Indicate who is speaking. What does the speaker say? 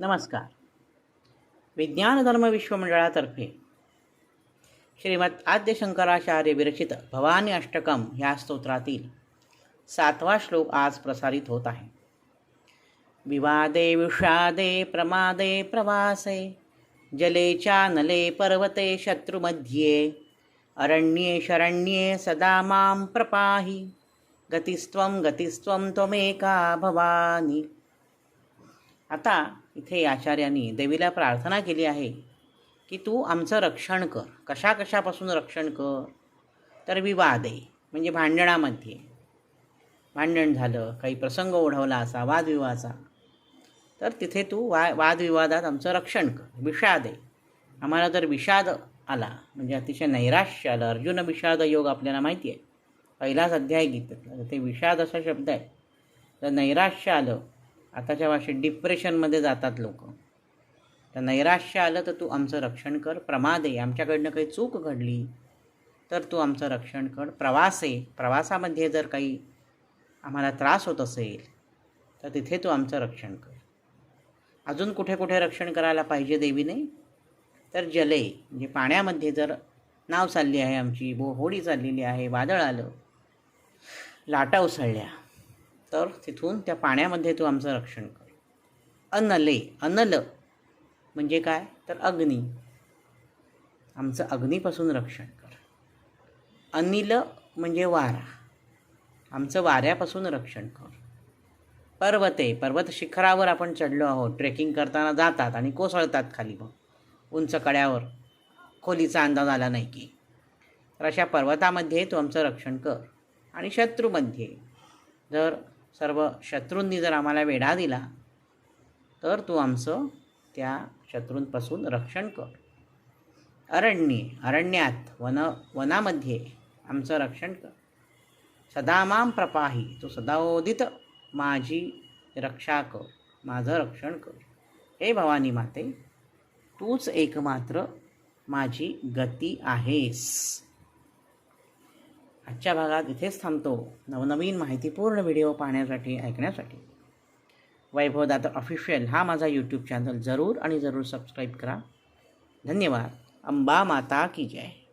Speaker 1: नमस्कार। विज्ञान धर्म विश्वमंडळातर्फे श्रीमद आद्य शंकराचार्य विरचित भवानी अष्टकम ह्या स्तोत्रातील सातवा श्लोक आज प्रसारित होत आहे। विवादे, विषादे, प्रमादे, प्रवासे, जले, चानले, पर्वते, शत्रुमध्ये, अरण्ये, शरण्ये, सदा माँ प्रपाहि, गतिस्त्वं गतिस्त्वं त्वमेका भवानी। आता इथे आचार्यांनी देवीला प्रार्थना केली आहे की तू आमचं रक्षण कर. कशा कशापासून रक्षण कर? तर विवाद आहे म्हणजे भांडणामध्ये. भांडण झालं काही प्रसंग ओढवला असा वादविवादाचा. तर तिथे तू वा वादविवादात आमचं रक्षण कर. विषाद. आहे आम्हाला जर विषाद आला. म्हणजे अतिशय नैराश्य आलं. अर्जुन विषाद योग आपल्याला माहिती आहे. पहिलाच अध्याय गीतातला. ते विषाद असा शब्द आहे. तर नैराश्य आलं. आताच्या भाषेत डिप्रेशनमध्ये जातात लोक तर नैराश्य आलं तर तू आमचं रक्षण कर प्रमाद आहे. आमच्याकडनं काही चूक घडली तर तू आमचं रक्षण कर. प्रवास आहे. प्रवासामध्ये जर काही आम्हाला त्रास होत असेल तर तिथे तू आमचं रक्षण कर. अजून कुठे कुठे रक्षण करायला पाहिजे देवीने? तर जले म्हणजे पाण्यामध्ये जर नाव चालली आहे आमची बो होडी चाललेली आहे वादळ आलं लाटा उसळल्या तर तिथून त्या पाण्यामध्ये तू आमचं रक्षण कर. अनले अनल म्हणजे काय? तर अग्नी. आमचं अग्नीपासून रक्षण कर. अनिल म्हणजे वारा. आमचं वाऱ्यापासून रक्षण कर. पर्वते पर्वत शिखरावर आपण चढलो आहोत. ट्रेकिंग करताना जातात आणि कोसळतात खाली मग उंच कड्यावर. खोलीचा अंदाज आला नाही की. तर अशा पर्वतामध्ये तू आमचं रक्षण कर. आणि शत्रूमध्ये. जर सर्व शत्रूंनी जर आम्हाला वेढा दिला तर तू आमचं त्या शत्रूंपासून रक्षण कर. अरण्ये अरण्यात वन वनामध्ये आमचं रक्षण कर. सदा माम प्रपाही तू सदाओदित माझी रक्षा कर माझं रक्षण कर. हे भवानी माते तूच एकमात्र माझी गती आहेस. आजच्या भागात इथेच थांबतो. नवनवीन माहितीपूर्ण व्हिडिओ पाहण्यासाठी ऐकण्यासाठी. वैभवदाता ऑफिशियल हा माझा यूट्यूब चॅनल जरूर आणि जरूर सबस्क्राईब करा. धन्यवाद. अंबा माता की जय.